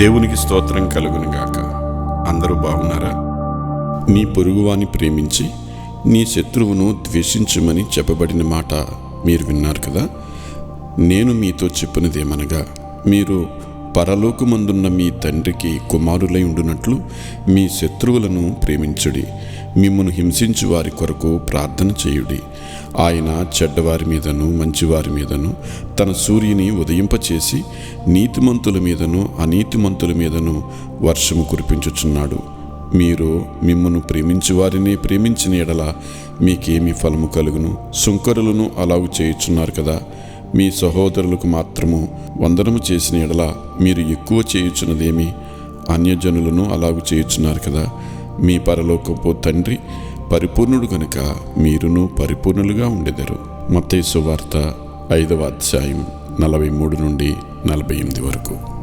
దేవునికి స్తోత్రం కలుగునుగాక. అందరూ బాగున్నారా? నీ పొరుగువాని ప్రేమించి నీ శత్రువును ద్వేషించమని చెప్పబడిన మాట మీరు విన్నారు కదా? నేను మీతో చెప్పినదేమనగా మీరు పరలోకమందున్న మీ తండ్రికి కుమారులై ఉండునట్లు మీ శత్రువులను ప్రేమించుడి. మిమ్మను హింసించు వారి కొరకు ప్రార్థన చేయుడి. ఆయన చెడ్డవారి మీదను మంచివారి మీదను తన సూర్యుని ఉదయింపచేసి నీతిమంతుల మీదను అనీతిమంతుల మీదను వర్షము కురిపించుచున్నాడు. మీరు మిమ్మను ప్రేమించు వారిని ప్రేమించిన ఎడల మీకేమి ఫలము కలుగును? సుంకరులను అలాగు చేయుచున్నారు కదా. మీ సహోదరులకు మాత్రము వందనము చేసిన ఎడల మీరు ఎక్కువ చేయుచున్నదేమి? అన్యజనులను అలాగు చేయుచున్నారు కదా. మీ పరలోకపు తండ్రి పరిపూర్ణుడు కనుక మీరును పరిపూర్ణులుగా ఉండెదరు. మత్తయి సువార్త ఐదవ అధ్యాయం నలభై మూడు నుండి నలభై ఎనిమిది వరకు.